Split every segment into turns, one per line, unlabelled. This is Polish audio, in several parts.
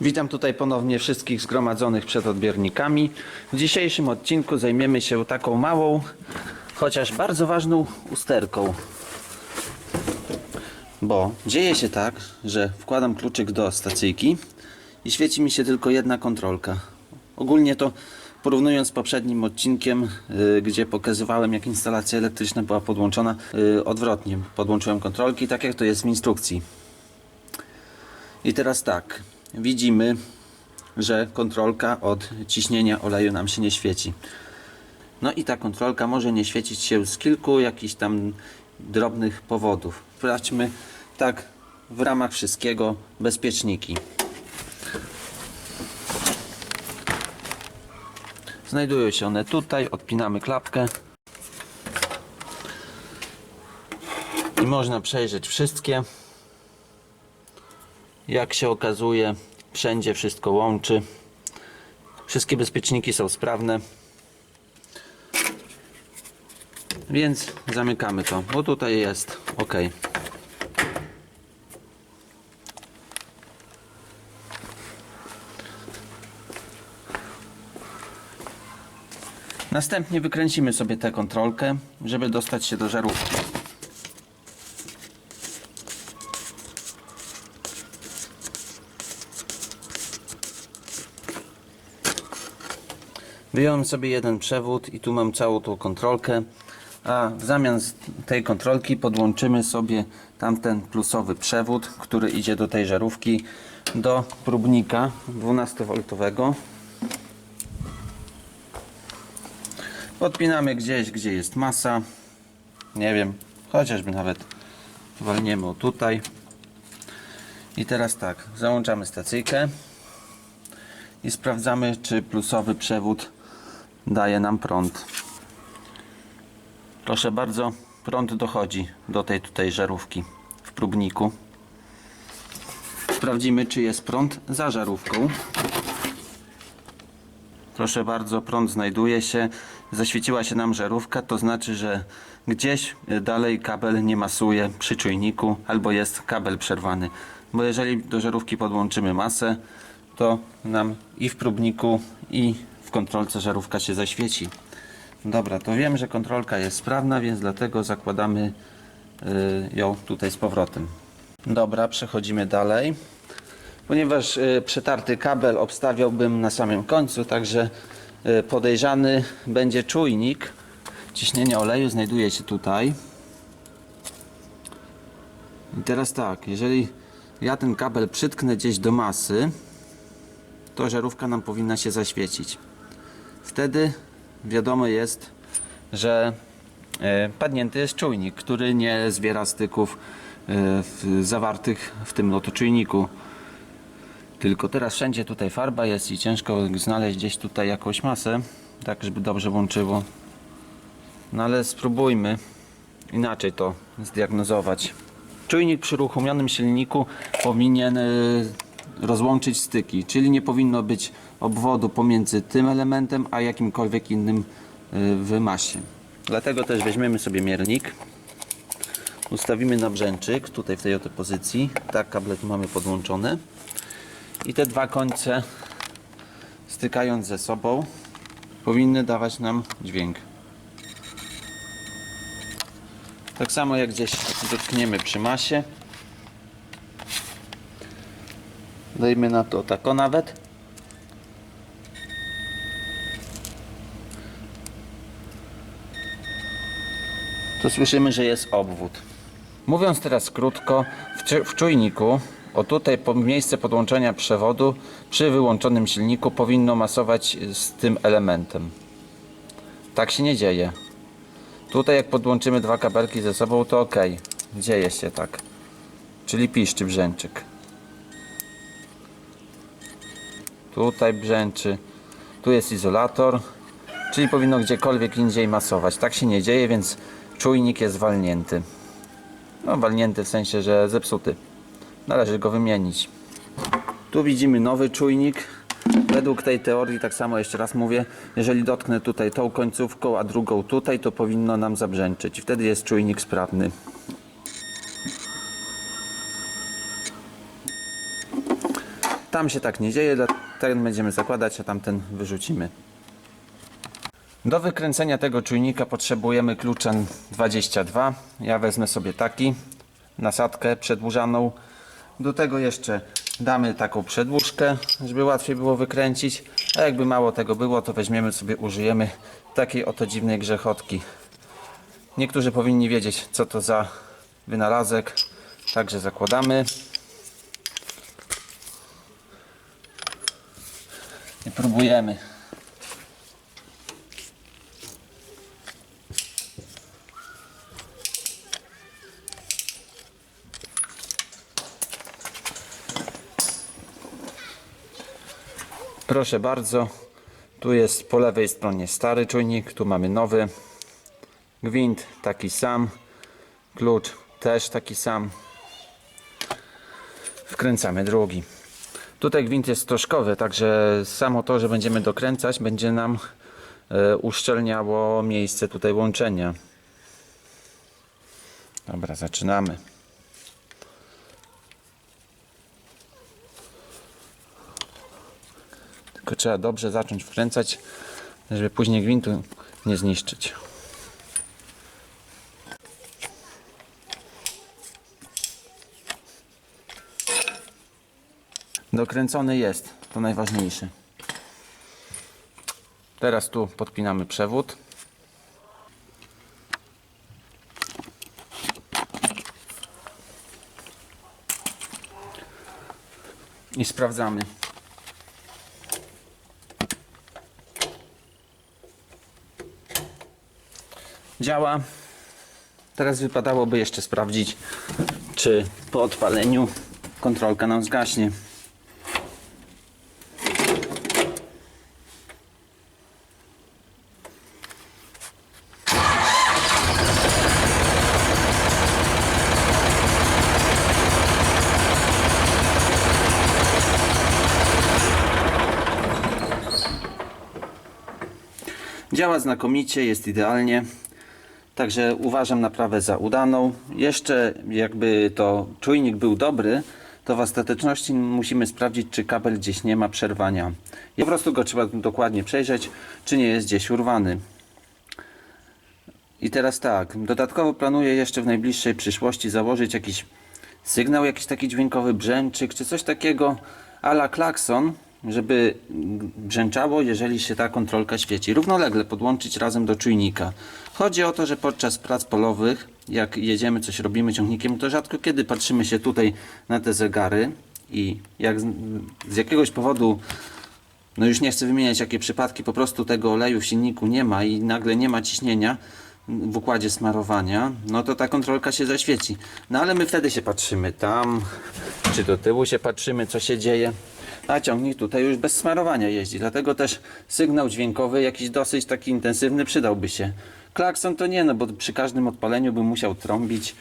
Witam tutaj ponownie wszystkich zgromadzonych przed odbiernikami. W dzisiejszym odcinku zajmiemy się taką małą, chociaż bardzo ważną usterką. Bo dzieje się tak, że wkładam kluczyk do stacyjki i świeci mi się tylko jedna kontrolka. Ogólnie to porównując z poprzednim odcinkiem, y, gdzie pokazywałem jak instalacja elektryczna była podłączona, y, odwrotnie podłączyłem kontrolki, tak jak to jest w instrukcji. I teraz tak, widzimy, że kontrolka od ciśnienia oleju nam się nie świeci. No i ta kontrolka może nie świecić się z kilku jakichś tam drobnych powodów. Sprawdźmy tak w ramach wszystkiego bezpieczniki. Znajdują się one tutaj, odpinamy klapkę i można przejrzeć wszystkie. Jak się okazuje, wszędzie wszystko łączy. Wszystkie bezpieczniki są sprawne. Więc zamykamy to, bo tutaj jest ok. Następnie wykręcimy sobie tę kontrolkę, żeby dostać się do żarówki. Wyjąłem sobie jeden przewód i tu mam całą tą kontrolkę, a w zamian tej kontrolki podłączymy sobie tamten plusowy przewód, który idzie do tej żarówki, do próbnika 12V. Podpinamy gdzieś, gdzie jest masa. Nie wiem, chociażby nawet walniemy o tutaj. I teraz tak, załączamy stacyjkę i sprawdzamy, czy plusowy przewód daje nam prąd. Proszę bardzo, prąd dochodzi do tej tutaj żarówki w próbniku. Sprawdzimy, czy jest prąd za żarówką. Proszę bardzo, prąd znajduje się. Zaświeciła się nam żarówka, to znaczy, że gdzieś dalej kabel nie masuje przy czujniku albo jest kabel przerwany. Bo jeżeli do żarówki podłączymy masę, to nam i w próbniku, i w kontrolce żarówka się zaświeci. Dobra, to wiem, że kontrolka jest sprawna, więc dlatego zakładamy y, ją tutaj z powrotem. Dobra, przechodzimy dalej. Ponieważ y, przetarty kabel obstawiałbym na samym końcu, także y, podejrzany będzie czujnik ciśnienia oleju, znajduje się tutaj. I teraz tak, jeżeli ja ten kabel przytknę gdzieś do masy, to żarówka nam powinna się zaświecić. Wtedy wiadomo jest, że e, padnięty jest czujnik, który nie zbiera styków e, zawartych w tym lotoczujniku. Tylko teraz wszędzie tutaj farba jest i ciężko znaleźć gdzieś tutaj jakąś masę, tak żeby dobrze łączyło. No ale spróbujmy inaczej to zdiagnozować. Czujnik przy uruchomionym silniku powinien y, rozłączyć styki, czyli nie powinno być obwodu pomiędzy tym elementem a jakimkolwiek innym y, w masie. Dlatego też weźmiemy sobie miernik, ustawimy na brzęczyk, tutaj w tej oto pozycji, tak kable tu mamy podłączone i te dwa końce stykając ze sobą powinny dawać nam dźwięk. Tak samo jak gdzieś dotkniemy przy masie. Dajmy na to tako nawet. To słyszymy, że jest obwód. Mówiąc teraz krótko, w, czujniku, o tutaj miejsce podłączenia przewodu przy wyłączonym silniku powinno masować z tym elementem. Tak się nie dzieje. Tutaj jak podłączymy dwa kabelki ze sobą to ok. Dzieje się tak. Czyli piszczy brzęczyk. Tutaj brzęczy. Tu jest izolator. Czyli powinno gdziekolwiek indziej masować. Tak się nie dzieje, więc czujnik jest walnięty. No walnięty w sensie, że zepsuty. Należy go wymienić. Tu widzimy nowy czujnik. Według tej teorii, tak samo jeszcze raz mówię, jeżeli dotknę tutaj tą końcówką, a drugą tutaj, to powinno nam zabrzęczyć. Wtedy jest czujnik sprawny. tam się tak nie dzieje, dla- ten będziemy zakładać, a tamten wyrzucimy. Do wykręcenia tego czujnika potrzebujemy klucza 22. Ja wezmę sobie taki, nasadkę przedłużaną. Do tego jeszcze damy taką przedłużkę, żeby łatwiej było wykręcić. A jakby mało tego było, to weźmiemy sobie, użyjemy takiej oto dziwnej grzechotki. Niektórzy powinni wiedzieć, co to za wynalazek. Także zakładamy. I próbujemy. Proszę bardzo, tu jest po lewej stronie stary czujnik, tu mamy nowy. Gwint taki sam, klucz też taki sam. Wkręcamy drugi. Tutaj gwint jest troszkowy, także samo to, że będziemy dokręcać, będzie nam e, uszczelniało miejsce tutaj łączenia. Dobra, zaczynamy. Tylko trzeba dobrze zacząć wkręcać, żeby później gwintu nie zniszczyć. Dokręcony jest, to najważniejsze. Teraz tu podpinamy przewód. I sprawdzamy. Działa. Teraz wypadałoby jeszcze sprawdzić, czy po odpaleniu kontrolka nam zgaśnie. Działa znakomicie, jest idealnie. Także uważam naprawę za udaną. Jeszcze jakby to czujnik był dobry, to w ostateczności musimy sprawdzić, czy kabel gdzieś nie ma przerwania. Po prostu go trzeba dokładnie przejrzeć, czy nie jest gdzieś urwany. I teraz tak, dodatkowo planuję jeszcze w najbliższej przyszłości założyć jakiś sygnał, jakiś taki dźwiękowy brzęczyk, czy coś takiego a la klakson, żeby brzęczało, jeżeli się ta kontrolka świeci. Równolegle podłączyć razem do czujnika. Chodzi o to, że podczas prac polowych, jak jedziemy, coś robimy ciągnikiem, to rzadko kiedy patrzymy się tutaj na te zegary i jak z, z jakiegoś powodu no już nie chcę wymieniać jakie przypadki, po prostu tego oleju w silniku nie ma i nagle nie ma ciśnienia w układzie smarowania, no to ta kontrolka się zaświeci. No ale my wtedy się patrzymy tam, czy do tyłu się patrzymy, co się dzieje. A ciągnik tutaj już bez smarowania jeździ, dlatego też sygnał dźwiękowy jakiś dosyć taki intensywny przydałby się. Klakson to nie, no bo przy każdym odpaleniu bym musiał trąbić.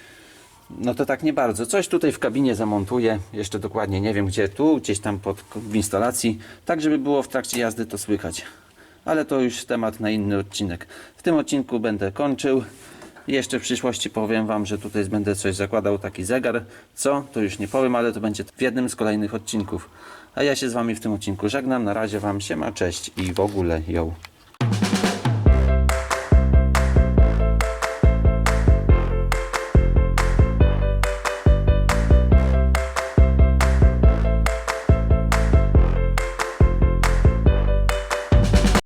No to tak nie bardzo. Coś tutaj w kabinie zamontuję, jeszcze dokładnie nie wiem gdzie, tu, gdzieś tam pod, w instalacji, tak żeby było w trakcie jazdy to słychać. Ale to już temat na inny odcinek. W tym odcinku będę kończył. Jeszcze w przyszłości powiem Wam, że tutaj będę coś zakładał, taki zegar. Co? To już nie powiem, ale to będzie w jednym z kolejnych odcinków. A ja się z Wami w tym odcinku żegnam. Na razie Wam siema, cześć i w ogóle ją.